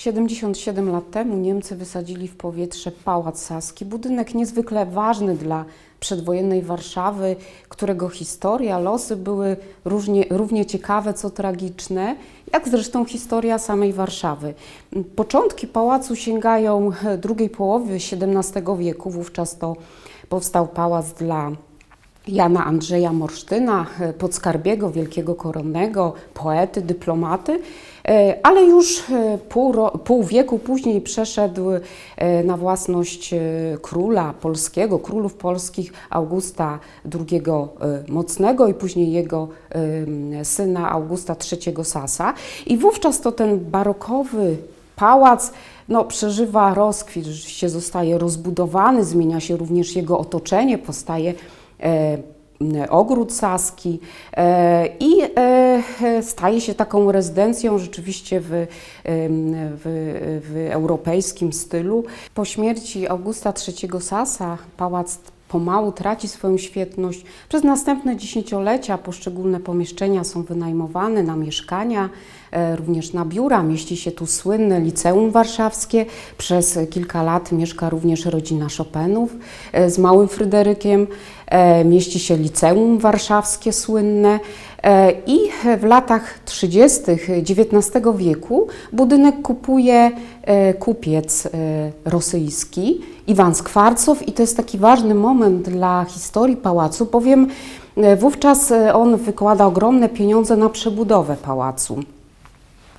77 lat temu Niemcy wysadzili w powietrze Pałac Saski, budynek niezwykle ważny dla przedwojennej Warszawy, którego historia, losy były różnie, równie ciekawe co tragiczne, jak zresztą historia samej Warszawy. Początki pałacu sięgają drugiej połowy XVII wieku, wówczas to powstał pałac dla Jana Andrzeja Morsztyna, podskarbiego, wielkiego koronnego, poety, dyplomaty, ale już e, pół, pół wieku później przeszedł e, na własność e, króla polskiego, królów polskich Augusta II e, Mocnego i później jego syna Augusta III Sasa. I wówczas to ten barokowy pałac no, przeżywa rozkwit, rzeczywiście zostaje rozbudowany, zmienia się również jego otoczenie, powstaje e, ogród saski e, i e, staje się taką rezydencją rzeczywiście w, w, w europejskim stylu. Po śmierci Augusta III Sasa pałac pomału traci swoją świetność. Przez następne dziesięciolecia poszczególne pomieszczenia są wynajmowane na mieszkania, e, również na biura. Mieści się tu słynne Liceum Warszawskie. Przez kilka lat mieszka również rodzina Chopinów e, z małym Fryderykiem. E, Mieści się Liceum Warszawskie słynne. E, I w latach 30. XIX wieku budynek kupuje e, kupiec e, rosyjski Iwan Skwarcow i to jest taki ważny moment dla historii pałacu, bowiem e, wówczas e, on wykłada ogromne pieniądze na przebudowę pałacu.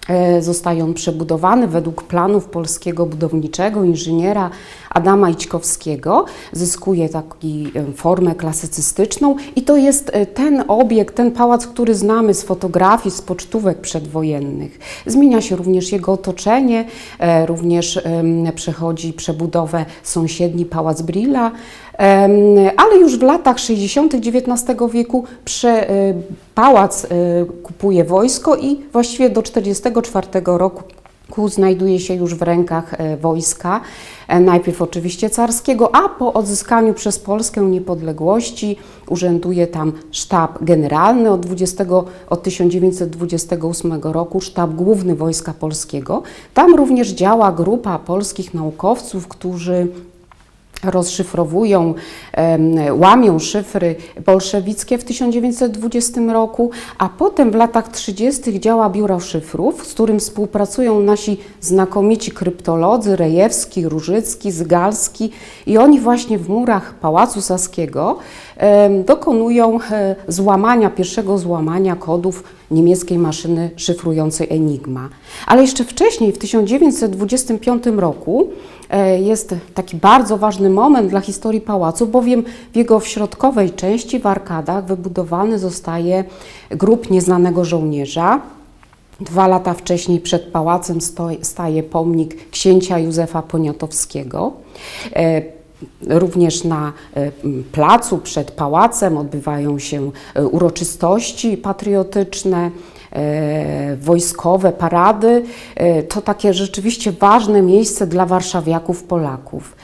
E, Zostaje on przebudowany według planów polskiego budowniczego inżyniera Adama Ićkowskiego. Zyskuje taki e, formę klasycystyczną i to jest e, ten obiekt, ten pałac, który znamy z fotografii, z pocztówek przedwojennych. Zmienia się również jego otoczenie, również przechodzi przebudowę sąsiedni Pałac Brilla, ale już w latach 60. XIX wieku prze, e, pałac e, kupuje wojsko i właściwie do 1944 roku ku znajduje się już w rękach e, wojska, najpierw oczywiście carskiego, a po odzyskaniu przez Polskę niepodległości urzęduje tam sztab generalny od, 20, od 1928 roku, sztab główny Wojska Polskiego. Tam również działa grupa polskich naukowców, którzy rozszyfrowują, łamią szyfry bolszewickie w 1920 roku, a potem w latach 30. działa biuro szyfrów, z którym współpracują nasi znakomici kryptolodzy Rejewski, Różycki, Zygalski i oni właśnie w murach Pałacu Saskiego dokonują e, złamania, pierwszego złamania kodów niemieckiej maszyny szyfrującej Enigma. Ale jeszcze wcześniej, w 1925 roku, jest taki bardzo ważny moment dla historii pałacu, bowiem w jego środkowej części, w arkadach, wybudowany zostaje grób nieznanego żołnierza. Dwa lata wcześniej przed pałacem staje pomnik księcia Józefa Poniatowskiego. E, Również na e, placu przed pałacem odbywają się e, uroczystości patriotyczne, e, wojskowe, parady. E, To takie rzeczywiście ważne miejsce dla warszawiaków, Polaków.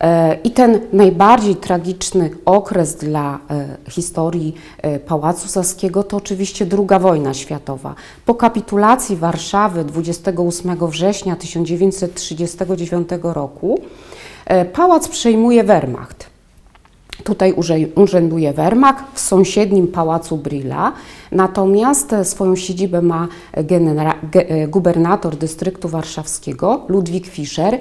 E, I ten najbardziej tragiczny okres dla e, historii e, Pałacu Saskiego to oczywiście II wojna światowa. Po kapitulacji Warszawy 28 września 1939 roku e, pałac przejmuje Wehrmacht. Tutaj urzęduje Wehrmacht w sąsiednim pałacu Brilla, natomiast e, swoją siedzibę ma genera- ge- e, gubernator dystryktu warszawskiego Ludwik Fischer.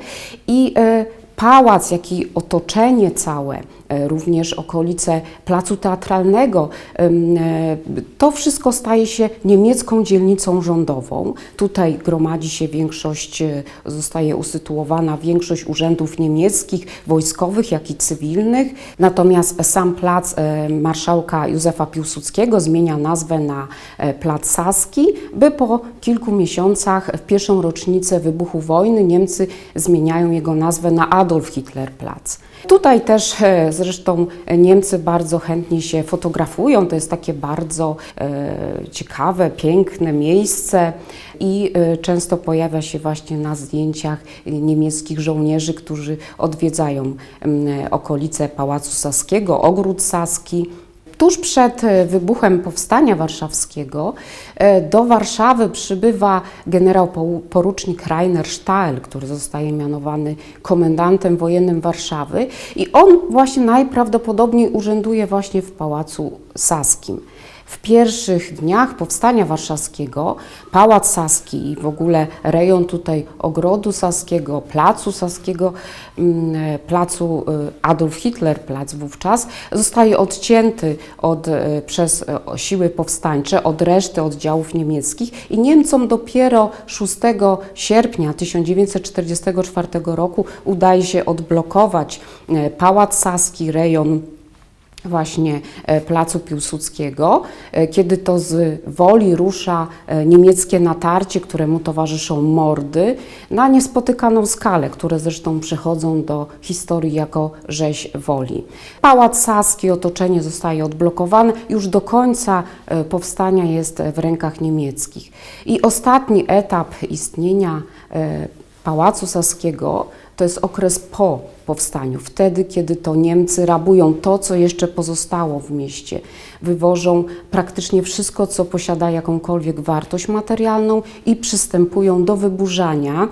I e, pałac, jak i otoczenie całe, również okolice Placu Teatralnego, e, to wszystko staje się niemiecką dzielnicą rządową. Tutaj gromadzi się większość, e, zostaje usytuowana większość urzędów niemieckich, wojskowych, jak i cywilnych. Natomiast sam plac e, marszałka Józefa Piłsudskiego zmienia nazwę na e, Plac Saski, by po kilku miesiącach, w pierwszą rocznicę wybuchu wojny, Niemcy zmieniają jego nazwę na Adolf Hitler Platz. Tutaj też e, zresztą Niemcy bardzo chętnie się fotografują. To jest takie bardzo e, ciekawe, piękne miejsce i e, często pojawia się właśnie na zdjęciach niemieckich żołnierzy, którzy odwiedzają m, okolice Pałacu Saskiego, ogród Saski. Tuż przed e, wybuchem Powstania Warszawskiego e, do Warszawy przybywa generał porucznik Rainer Stahl, który zostaje mianowany komendantem wojennym Warszawy i on właśnie najprawdopodobniej urzęduje właśnie w Pałacu Saskim. W pierwszych dniach powstania warszawskiego Pałac Saski i w ogóle rejon tutaj Ogrodu Saskiego, Placu Saskiego, mm, Placu e, Adolf Hitler Plac wówczas, zostaje odcięty od, e, przez o- siły powstańcze od reszty oddziałów niemieckich i Niemcom dopiero 6 sierpnia 1944 roku udaje się odblokować Pałac Saski, rejon właśnie e, Placu Piłsudskiego, e, kiedy to z woli rusza e, niemieckie natarcie, któremu towarzyszą mordy na niespotykaną skalę, które zresztą przechodzą do historii jako rzeź woli. Pałac Saski, otoczenie zostaje odblokowane, już do końca powstania jest w rękach niemieckich. I ostatni etap istnienia Pałacu Saskiego to jest okres po powstaniu, wtedy, kiedy to Niemcy rabują to, co jeszcze pozostało w mieście. Wywożą praktycznie wszystko, co posiada jakąkolwiek wartość materialną i przystępują do wyburzania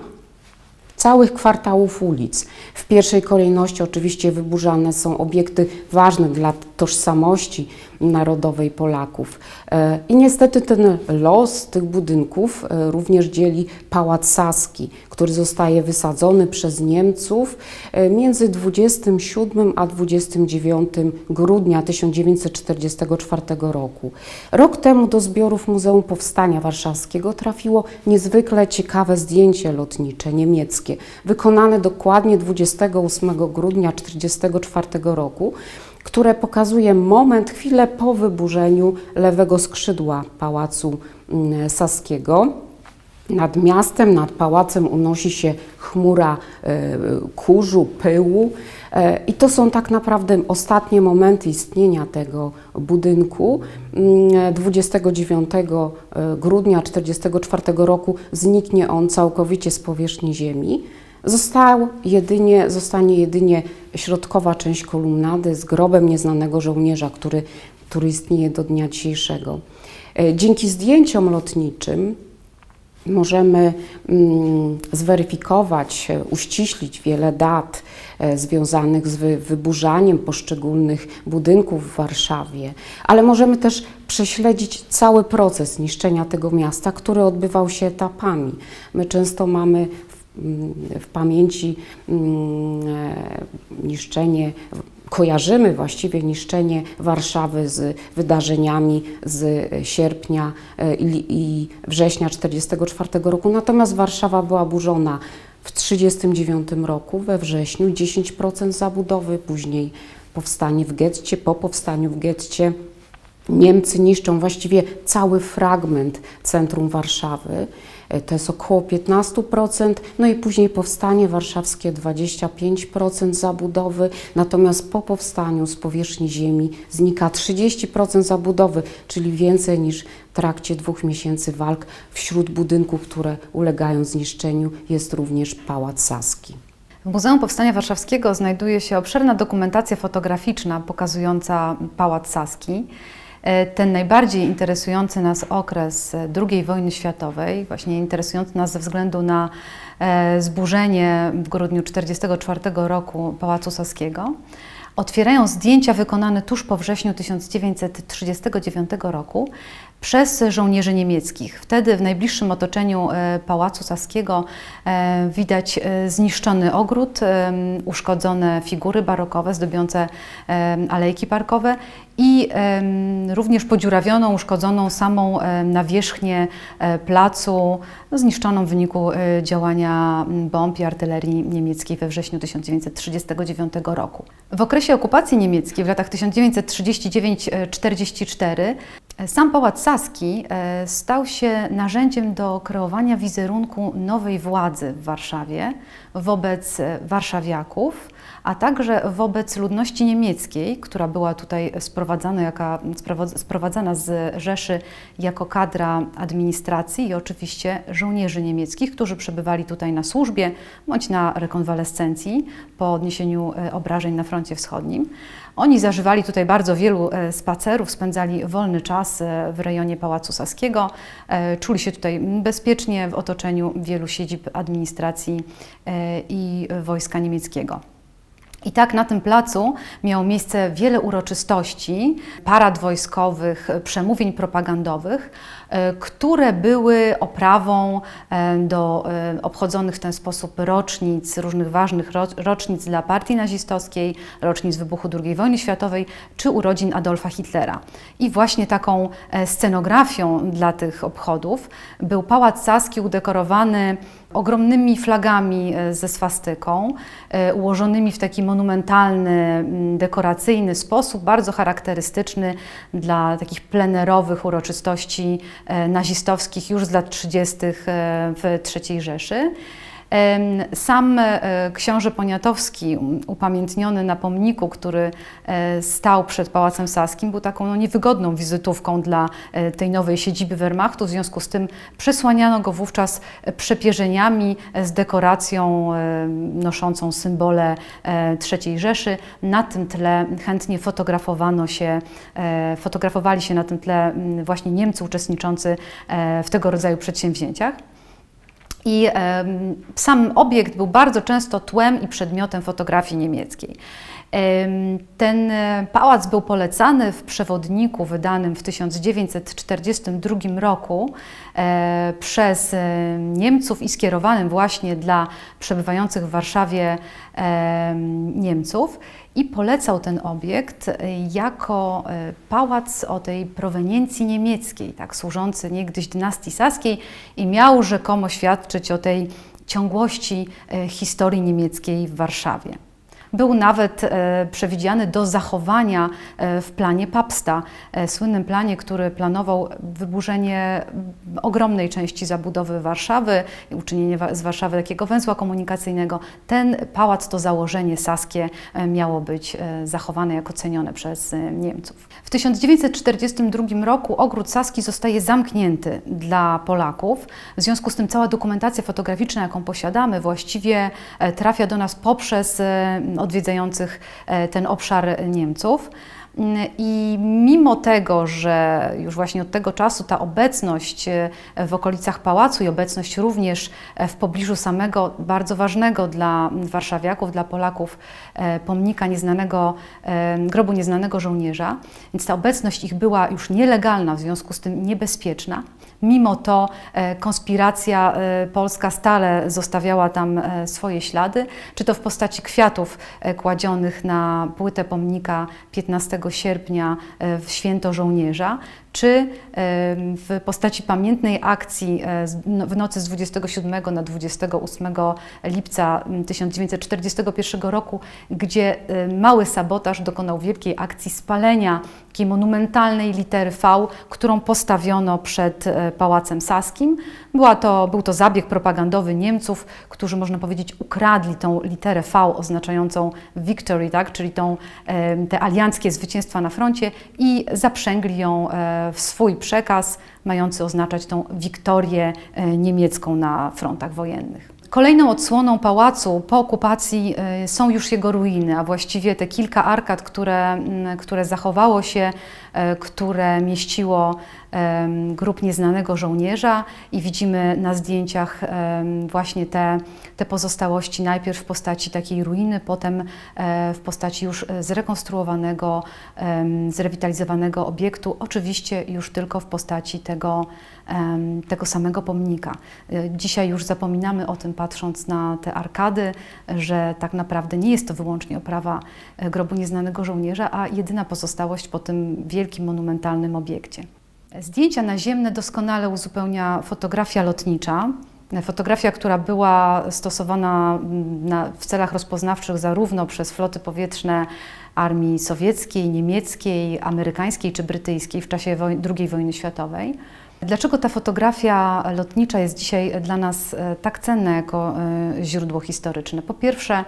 całych kwartałów ulic. W pierwszej kolejności oczywiście wyburzane są obiekty ważne dla tożsamości narodowej Polaków. E, I niestety ten los tych budynków e, również dzieli Pałac Saski, który zostaje wysadzony przez Niemców e, między 27 a 29 grudnia 1944 roku. Rok temu do zbiorów Muzeum Powstania Warszawskiego trafiło niezwykle ciekawe zdjęcie lotnicze niemieckie, wykonane dokładnie 28 grudnia 1944 roku, które pokazuje moment, chwilę po wyburzeniu lewego skrzydła Pałacu mm, Saskiego. Nad miastem, nad pałacem unosi się chmura e, kurzu, pyłu e, i to są tak naprawdę ostatnie momenty istnienia tego budynku. Mm, 29 e, grudnia 1944 roku zniknie on całkowicie z powierzchni ziemi. Został jedynie, zostanie jedynie środkowa część kolumnady z grobem nieznanego żołnierza, który, który istnieje do dnia dzisiejszego. E, Dzięki zdjęciom lotniczym możemy mm, zweryfikować, e, uściślić wiele dat e, związanych z wy, wyburzaniem poszczególnych budynków w Warszawie, ale możemy też prześledzić cały proces niszczenia tego miasta, który odbywał się etapami. My często mamy w, w pamięci mm, e, niszczenie kojarzymy właściwie niszczenie Warszawy z wydarzeniami z sierpnia e, i, września 1944 roku. Natomiast Warszawa była burzona w 1939 roku, we wrześniu 10% zabudowy, później powstanie w getcie, po powstaniu w getcie Niemcy niszczą właściwie cały fragment centrum Warszawy. E, To jest około 15%, no i później powstanie warszawskie 25% zabudowy, natomiast po powstaniu z powierzchni ziemi znika 30% zabudowy, czyli więcej niż w trakcie dwóch miesięcy walk wśród budynków, które ulegają zniszczeniu jest również Pałac Saski. W Muzeum Powstania Warszawskiego znajduje się obszerna dokumentacja fotograficzna pokazująca Pałac Saski. E, Ten najbardziej interesujący nas okres e, II wojny światowej, właśnie interesujący nas ze względu na e, zburzenie w grudniu 1944 roku Pałacu Saskiego, otwierają zdjęcia wykonane tuż po wrześniu 1939 roku przez żołnierzy niemieckich. Wtedy w najbliższym otoczeniu e, Pałacu Saskiego e, widać e, zniszczony ogród, uszkodzone figury barokowe zdobiące alejki parkowe i również podziurawioną, uszkodzoną samą nawierzchnię placu, no, zniszczoną w wyniku działania bomb i artylerii niemieckiej we wrześniu 1939 roku. W okresie okupacji niemieckiej w latach 1939-44 sam Pałac Saski e, stał się narzędziem do kreowania wizerunku nowej władzy w Warszawie wobec e, warszawiaków, a także wobec ludności niemieckiej, która była tutaj sprowadzana, jaka, sprowadz- sprowadzana z Rzeszy jako kadra administracji i oczywiście żołnierzy niemieckich, którzy przebywali tutaj na służbie bądź na rekonwalescencji po odniesieniu e, obrażeń na froncie wschodnim. Oni zażywali tutaj bardzo wielu e, spacerów, spędzali wolny czas e, w rejonie Pałacu Saskiego, czuli się tutaj bezpiecznie w otoczeniu wielu siedzib administracji i wojska niemieckiego. I tak na tym placu miało miejsce wiele uroczystości, parad wojskowych, przemówień propagandowych, e, które były oprawą e, do e, obchodzonych w ten sposób rocznic, różnych ważnych ro- rocznic dla partii nazistowskiej, rocznic wybuchu II wojny światowej czy urodzin Adolfa Hitlera. I właśnie taką e, scenografią dla tych obchodów był Pałac Saski udekorowany ogromnymi flagami e, ze swastyką, e, ułożonymi w taki monumentalny, m, dekoracyjny sposób, bardzo charakterystyczny dla takich plenerowych uroczystości e, nazistowskich już z lat 30. e, w III Rzeszy. Sam e, książę Poniatowski, upamiętniony na pomniku, który e, stał przed Pałacem Saskim, był taką no, niewygodną wizytówką dla e, tej nowej siedziby Wehrmachtu. W związku z tym przesłaniano go wówczas przepierzeniami z dekoracją noszącą symbole III Rzeszy. Na tym tle chętnie fotografowano się, fotografowali się na tym tle właśnie Niemcy uczestniczący w tego rodzaju przedsięwzięciach. I sam obiekt był bardzo często tłem i przedmiotem fotografii niemieckiej. Em, Ten e, pałac był polecany w przewodniku wydanym w 1942 roku e, przez Niemców i skierowanym właśnie dla przebywających w Warszawie em, Niemców i polecał ten obiekt e, jako e, pałac o tej proweniencji niemieckiej, tak służący niegdyś dynastii saskiej i miał rzekomo świadczyć o tej ciągłości e, historii niemieckiej w Warszawie. Był nawet e, przewidziany do zachowania e, w planie Papsta, e, słynnym planie, który planował wyburzenie ogromnej części zabudowy Warszawy uczynienie z Warszawy takiego węzła komunikacyjnego. Ten pałac, to założenie saskie miało być zachowane jako cenione przez Niemców. W 1942 roku ogród saski zostaje zamknięty dla Polaków. W związku z tym cała dokumentacja fotograficzna, jaką posiadamy, właściwie trafia do nas poprzez odwiedzających e, ten obszar Niemców. Mm, I mimo tego, że już właśnie od tego czasu ta obecność e, w okolicach pałacu i obecność również e, w pobliżu samego bardzo ważnego dla warszawiaków, dla Polaków pomnika nieznanego, grobu nieznanego żołnierza, więc ta obecność ich była już nielegalna, w związku z tym niebezpieczna. Mimo to e, konspiracja e, polska stale zostawiała tam e, swoje ślady, czy to w postaci kwiatów kładzionych na płytę pomnika 15 sierpnia w święto żołnierza, czy w postaci pamiętnej akcji no- w nocy z 27 na 28 lipca m, 1941 roku, gdzie mały sabotaż dokonał wielkiej akcji spalenia takiej monumentalnej litery V, którą postawiono przed e, Pałacem Saskim. Była to, był to zabieg propagandowy Niemców, którzy można powiedzieć ukradli tą literę V oznaczającą victory, tak? czyli tą, e, te alianckie zwycięstwa na froncie i zaprzęgli ją e, w swój przekaz, mający oznaczać tą wiktorię niemiecką na frontach wojennych. Kolejną odsłoną pałacu po okupacji e, są już jego ruiny, a właściwie te kilka arkad, które, m, które zachowało się, e, które mieściło grób nieznanego żołnierza i widzimy na zdjęciach właśnie te, te pozostałości najpierw w postaci takiej ruiny, potem e, w postaci już e, zrekonstruowanego, zrewitalizowanego obiektu, oczywiście już tylko w postaci tego, tego samego pomnika. E, Dzisiaj już zapominamy o tym, patrząc na te arkady, że tak naprawdę nie jest to wyłącznie oprawa e, grobu nieznanego żołnierza, a jedyna pozostałość po tym wielkim, monumentalnym obiekcie. Zdjęcia naziemne doskonale uzupełnia fotografia lotnicza. Fotografia, która była stosowana na, w celach rozpoznawczych zarówno przez floty powietrzne armii sowieckiej, niemieckiej, amerykańskiej czy brytyjskiej w czasie II wojny światowej. Dlaczego ta fotografia lotnicza jest dzisiaj dla nas e, tak cenna jako e, źródło historyczne? Po pierwsze,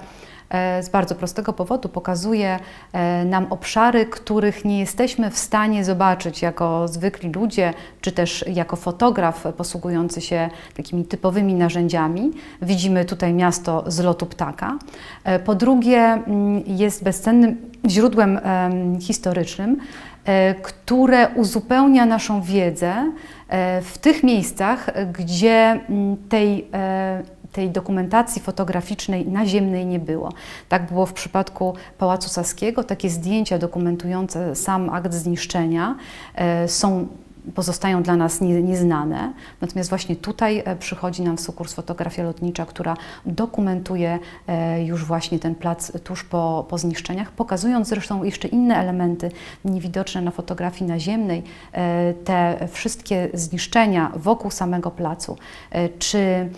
z bardzo prostego powodu. Pokazuje e, nam obszary, których nie jesteśmy w stanie zobaczyć jako zwykli ludzie, czy też jako fotograf posługujący się takimi typowymi narzędziami. Widzimy tutaj miasto z lotu ptaka. E, Po drugie, mm, jest bezcennym źródłem em, historycznym, e, które uzupełnia naszą wiedzę e, w tych miejscach, gdzie mm, tej, e, tej dokumentacji fotograficznej naziemnej nie było. Tak było w przypadku Pałacu Saskiego. Takie zdjęcia dokumentujące sam akt zniszczenia e, są pozostają dla nas nie, nieznane. Natomiast właśnie tutaj e, przychodzi nam w sukurs fotografia lotnicza, która dokumentuje e, już właśnie ten plac tuż po, po zniszczeniach, pokazując zresztą jeszcze inne elementy niewidoczne na fotografii naziemnej, te wszystkie zniszczenia wokół samego placu, czy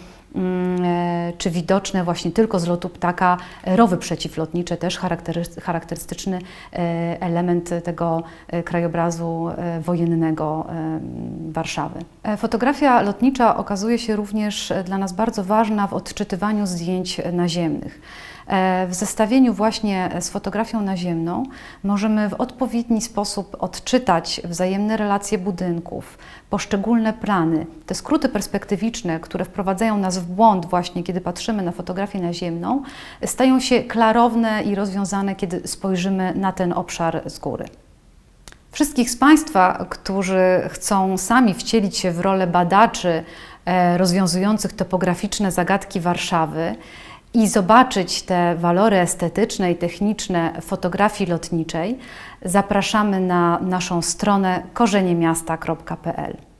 czy widoczne właśnie tylko z lotu ptaka e, rowy przeciwlotnicze, też charaktery- charakterystyczny e, element tego e, krajobrazu e, wojennego e, Warszawy. E, Fotografia lotnicza okazuje się również e, dla nas bardzo ważna w odczytywaniu zdjęć e, naziemnych. E, W zestawieniu właśnie z fotografią naziemną możemy w odpowiedni sposób odczytać wzajemne relacje budynków, poszczególne plany, te skróty perspektywiczne, które wprowadzają nas w błąd właśnie, kiedy patrzymy na fotografię naziemną, stają się klarowne i rozwiązane, kiedy spojrzymy na ten obszar z góry. Wszystkich z Państwa, którzy chcą sami wcielić się w rolę badaczy e, rozwiązujących topograficzne zagadki Warszawy i zobaczyć te walory estetyczne i techniczne fotografii lotniczej, zapraszamy na naszą stronę korzeniemiasta.pl.